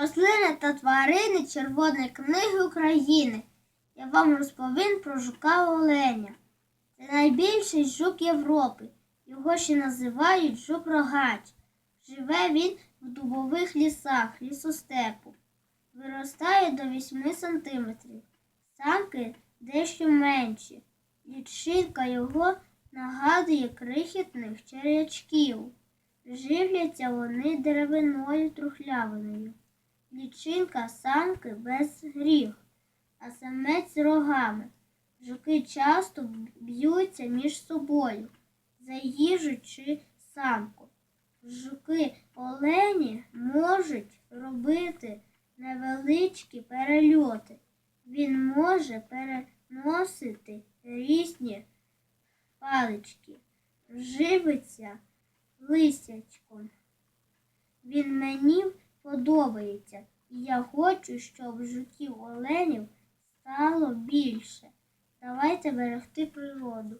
Рослини та тварини Червоної книги України. Я вам розповім про жука оленя. Це найбільший жук Європи. Його ще називають жук рогач. Живе він в дубових лісах, лісостепу. Виростає до 8 сантиметрів. Самки дещо менші. Лічинка його нагадує крихітних черв'ячків. Живляться вони деревиною трухлявиною. Лічинка самки без гріх, а самець рогами. Жуки часто б'ються між собою за їжу чи самку. Жуки олені можуть робити невеличкі перельоти. Він може переносити різні палички, живиться лисячком. Він мені подобається, і я хочу, щоб жуків оленів стало більше. Давайте берегти природу.